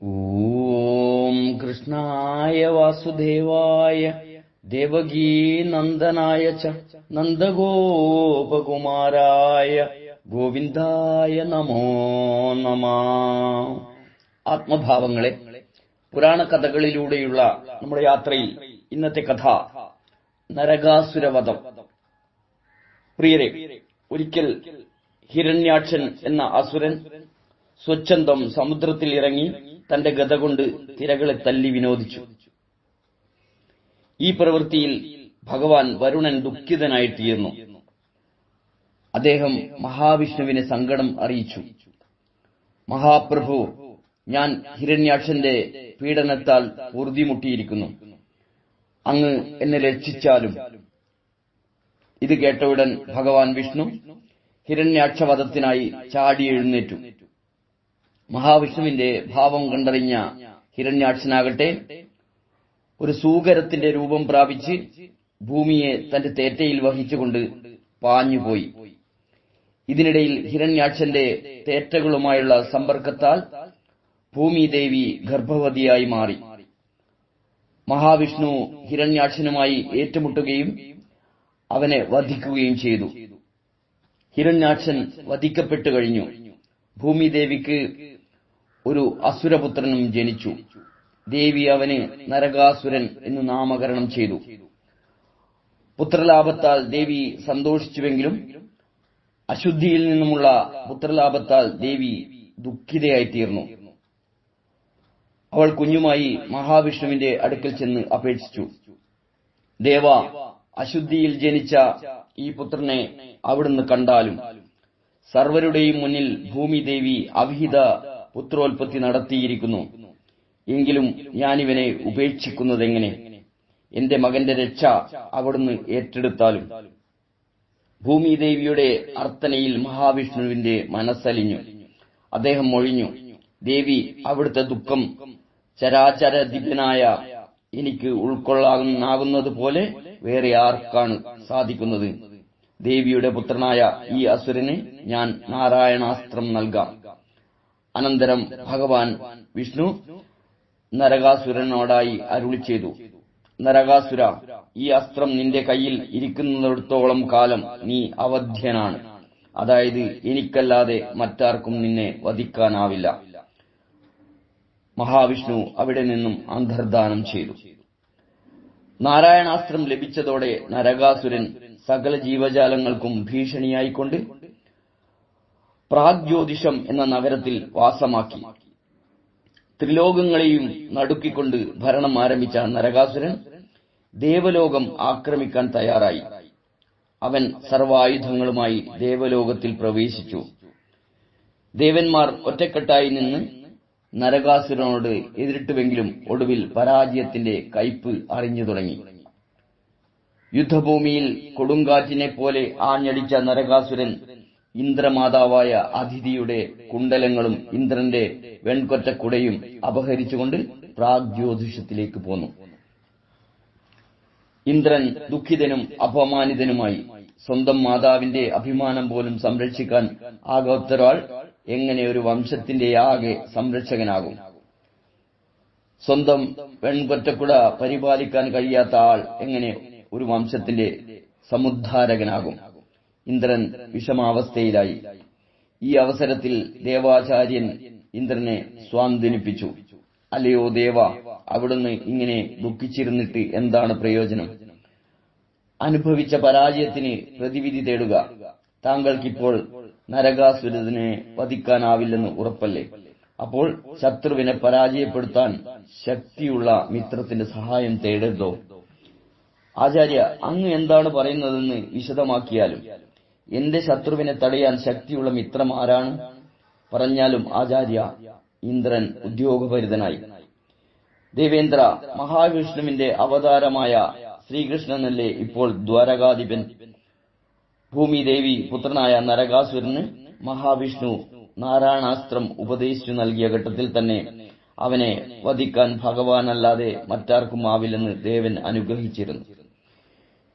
ഓം കൃഷ്ണായ വാസുദേവായ ദേവകീനന്ദനായ ച നന്ദഗോപകുമാരായ ഗോവിന്ദായ നമോ നമ. ആത്മഭാവങ്ങളെ പുരാണ കഥകളിലൂടെയുള്ള നമ്മുടെ യാത്രയിൽ ഇന്നത്തെ കഥ നരകാസുരവധം. പ്രിയരെ ഒരിക്കൽ ഹിരണ്യാക്ഷൻ എന്ന അസുരൻ സ്വച്ഛന്തം സമുദ്രത്തിൽ ഇറങ്ങി തന്റെ ഗത കൊണ്ട് തിരകളെ തല്ലി വിനോദിച്ചു. ഈ പ്രവൃത്തിയിൽ ഭഗവാൻ വരുണൻ ദുഃഖിതനായിത്തീർന്നു. അദ്ദേഹം മഹാവിഷ്ണുവിനെ സങ്കടം അറിയിച്ചു. മഹാപ്രഭു ഞാൻ ഹിരണ്യാക്ഷന്റെ പീഡനത്താൽ ഉറുതിമുട്ടിയിരിക്കുന്നു. അങ്ങ് എന്നെ രക്ഷിച്ചാലും. ഇത് കേട്ട ഉടൻ ഭഗവാൻ വിഷ്ണു ഹിരണ്യാക്ഷവധത്തിനായി ചാടി എഴുന്നേറ്റു. മഹാവിഷ്ണുവിന്റെ ഭാവം കണ്ടറിഞ്ഞ ഹിരണ്യാക്ഷനാകട്ടെ ഒരു സൂകരത്തിന്റെ രൂപം പ്രാപിച്ച് ഭൂമിയെ തന്റെ തേറ്റയിൽ വഹിച്ചുകൊണ്ട് പാഞ്ഞുപോയി. ഇതിനിടയിൽ ഹിരണ്യാക്ഷന്റെ തേറ്റകളുമായുള്ള സമ്പർക്കത്താൽ ഭൂമിദേവി ഗർഭവതിയായി മാറി. മഹാവിഷ്ണു ഹിരണ്യാക്ഷനുമായി ഏറ്റുമുട്ടുകയും അവനെ വധിക്കുകയും ചെയ്തു. ഹിരണ്യാക്ഷൻ വധിക്കപ്പെട്ടു കഴിഞ്ഞു. ഭൂമിദേവിക്ക് ഒരു അസുരപുത്രനും ജനിച്ചു. ദേവി അവന് നരകാസുരൻ എന്ന് നാമകരണം ചെയ്തു. പുത്രലാഭത്താൽ ദേവി സന്തോഷിച്ചുവെങ്കിലും അശുദ്ധിയിൽ നിന്നുമുള്ള പുത്രലാഭത്താൽ ദേവി ദുഃഖിതയായിത്തീർന്നു. അവൾ കുഞ്ഞുമായി മഹാവിഷ്ണുവിന്റെ അടുക്കൽ ചെന്ന് അപേക്ഷിച്ചു. ദേവ അശുദ്ധിയിൽ ജനിച്ച ഈ പുത്രനെ അവിടുന്ന് കണ്ടാലും സർവരുടെയും മുന്നിൽ ഭൂമിദേവി അവിഹിത പുത്രോൽപത്തി നടത്തിയിരിക്കുന്നു. എങ്കിലും ഞാനിവനെ ഉപേക്ഷിക്കുന്നതെങ്ങനെ? എന്റെ മകന്റെ രക്ഷ അവിടുന്ന് ഏറ്റെടുത്താലും. ഭൂമിദേവിയുടെ അർത്ഥനയിൽ മഹാവിഷ്ണുവിന്റെ മനസ്സലിഞ്ഞു. അദ്ദേഹം മൊഴിഞ്ഞു ദേവി അവിടുത്തെ ദുഃഖം ചരാചര ദിവ്യനായ എനിക്ക് ഉൾക്കൊള്ളാനാകുന്നത് പോലെ വേറെ ആർക്കാണ് സാധിക്കുന്നത്? ദേവിയുടെ പുത്രനായ ഈ അസുരന് ഞാൻ നാരായണാസ്ത്രം നൽകാം. അനന്തരം ഭഗവാൻ വിഷ്ണു നരകാസുരനോടായി അരുളി ചെയ്തു. നരകാസുര ഈ അസ്ത്രം നിന്റെ കയ്യിൽ ഇരിക്കുന്നിടത്തോളം കാലം നീ അവധ്യനാണ്. അതായത് എനിക്കല്ലാതെ മറ്റാർക്കും നിന്നെ വധിക്കാനാവില്ല. മഹാവിഷ്ണു അവിടെ നിന്നും അന്തർദാനം ചെയ്തു. നാരായണാസ്ത്രം ലഭിച്ചതോടെ നരകാസുരൻ സകല ജീവജാലങ്ങൾക്കും ഭീഷണിയായിക്കൊണ്ട് പ്രാഗ്ജ്യോതിഷം എന്ന നഗരത്തിൽ വാസമാക്കി. ത്രിലോകങ്ങളെയും നടുക്കിക്കൊണ്ട് ഭരണം ആരംഭിച്ച നരകാസുരൻ ദേവലോകം ആക്രമിക്കാൻ തയ്യാറായി. അവൻ സർവായുധങ്ങളുമായി ദേവലോകത്തിൽ പ്രവേശിച്ചു. ദേവന്മാർ ഒറ്റക്കെട്ടായി നിന്ന് നരകാസുരനോട് എതിരിട്ടുവെങ്കിലും ഒടുവിൽ പരാജയത്തിന്റെ കയ്പ് അറിഞ്ഞു തുടങ്ങി. യുദ്ധഭൂമിയിൽ കൊടുങ്കാറ്റിനെ പോലെ ആഞ്ഞടിച്ച നരകാസുരൻ ഇന്ദ്രമാതാവായ അതിഥിയുടെ കുണ്ടലങ്ങളും ഇന്ദ്രന്റെ വെൺകൊറ്റ വെൺകൊറ്റക്കുടയും അപഹരിച്ചുകൊണ്ട് പ്രാഗ്ജ്യോതിഷത്തിലേക്ക് പോന്നു. ഇന്ദ്രൻ ദുഃഖിതനും അപമാനിതനുമായി സ്വന്തം മാതാവിന്റെ അഭിമാനം പോലും സംരക്ഷിക്കാൻ ആകാത്തൊരാൾ എങ്ങനെ ഒരു വംശത്തിന്റെ ആകെ സംരക്ഷകനാകും? സ്വന്തം വെൺകൊറ്റക്കുട പരിപാലിക്കാൻ കഴിയാത്ത ആൾ എങ്ങനെ ഒരു വംശത്തിന്റെ സമുദ്ധാരകനാകും? ഇന്ദ്രൻ വിഷമാവസ്ഥയിലായി. ഈ അവസരത്തിൽ ദേവാചാര്യൻ ഇന്ദ്രനെ സ്വാന്തനിപ്പിച്ചു. അല്ലയോ ദേവ അവിടുന്ന് ഇങ്ങനെ ദുഃഖിച്ചിരുന്നിട്ട് എന്താണ് പ്രയോജനം? അനുഭവിച്ച പരാജയത്തിന് പ്രതിവിധി തേടുക. താങ്കൾക്കിപ്പോൾ നരകാസുരനെ വധിക്കാനാവില്ലെന്ന് ഉറപ്പല്ലേ? അപ്പോൾ ശത്രുവിനെ പരാജയപ്പെടുത്താൻ ശക്തിയുള്ള മിത്രത്തിന്റെ സഹായം തേടരുതോ? ആചാര്യ അങ്ങ് എന്താണ് പറയുന്നതെന്ന് വിശദമാക്കിയാലും. എന്റെ ശത്രുവിനെ തടയാൻ ശക്തിയുള്ള മിത്രം ആരാണ്? പറഞ്ഞാലും ആചാര്യ ഇന്ദ്രൻ ഉദ്യോഗഭരിതനായി. ദേവേന്ദ്ര മഹാവിഷ്ണുവിന്റെ അവതാരമായ ശ്രീകൃഷ്ണനല്ലേ ഇപ്പോൾ ദ്വാരകാധിപൻ? ഭൂമിദേവി പുത്രനായ നരകാസുരന് മഹാവിഷ്ണു നാരായണാസ്ത്രം ഉപദേശിച്ചു നൽകിയ ഘട്ടത്തിൽ തന്നെ അവനെ വധിക്കാൻ ഭഗവാനല്ലാതെ മറ്റാർക്കും ആവില്ലെന്ന് ദേവൻ അനുഗ്രഹിച്ചിരുന്നു.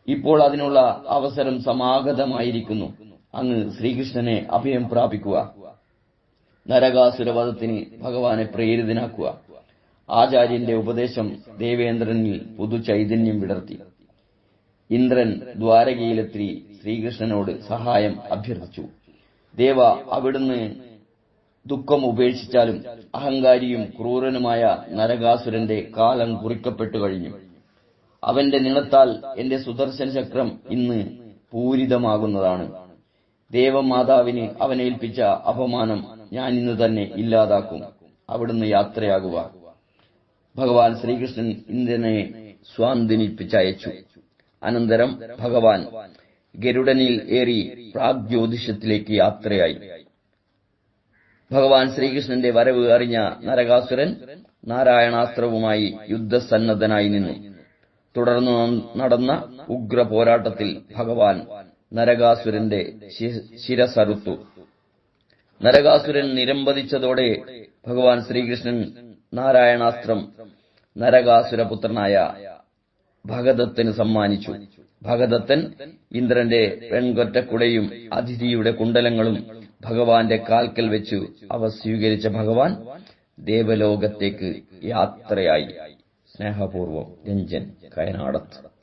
ഇപ്പോൾ അതിനുള്ള അവസരം സമാഗതമായിരിക്കുന്നു. അങ്ങ് ശ്രീകൃഷ്ണനെ അഭയം പ്രാപിക്കുക. നരകാസുരവധത്തിന് ഭഗവാനെ പ്രേരിതനാക്കുക. ആചാര്യന്റെ ഉപദേശം ദേവേന്ദ്രനിൽ പുതു ചൈതന്യം വിടർത്തി. ഇന്ദ്രൻ ദ്വാരകയിലെത്തി ശ്രീകൃഷ്ണനോട് സഹായം അഭ്യർത്ഥിച്ചു. ദേവ അവിടുന്ന് ദുഃഖം ഉപേക്ഷിച്ചാലും അഹങ്കാരിയും ക്രൂരനുമായ നരകാസുരന്റെ കാലം കുറിക്കപ്പെട്ടു കഴിഞ്ഞു. അവന്റെ നിണത്താൽ എന്റെ സുദർശന ചക്രം ഇന്ന് പൂരിതമാകുന്നതാണ്. ദേവമാതാവിന് അവനേൽപ്പിച്ച അപമാനം ഞാൻ ഇന്ന് തന്നെ ഇല്ലാതാക്കും. അവിടുന്ന് യാത്രയാകുക. ഭഗവാൻ ശ്രീകൃഷ്ണൻ ഇന്ദ്രനെ സ്വാന്തനിപ്പിച്ചയച്ചു. അനന്തരം ഭഗവാൻ ഗരുഡനിൽ ഏറി പ്രാഗ്ജ്യോതിഷത്തിലേക്ക് യാത്രയായി. ഭഗവാൻ ശ്രീകൃഷ്ണന്റെ വരവ് അറിഞ്ഞ നരകാസുരൻ നാരായണാസ്ത്രവുമായി യുദ്ധസന്നദ്ധനായി നിന്നു. തുടർന്ന് നടന്ന ഉഗ്ര പോരാട്ടത്തിൽ ഭഗവാൻ നരകാസുരന്റെ ശിരസറുത്തു. നരകാസുരൻ നിരമ്പതിച്ചതോടെ ഭഗവാൻ ശ്രീകൃഷ്ണൻ നാരായണാസ്ത്രം നരകാസുരപുത്രനായ ഭഗദത്തന് സമ്മാനിച്ചു. ഭഗദത്തൻ ഇന്ദ്രന്റെ പെൺകൊറ്റക്കുടയും അതിഥിയുടെ കുണ്ടലങ്ങളും ഭഗവാന്റെ കാൽക്കൽ വെച്ചു അവ സ്വീകരിച്ച ഭഗവാൻ ദേവലോകത്തേക്ക് യാത്രയായി. സ്നേഹപൂർവം രഞ്ജൻ കയനാടത്ത്.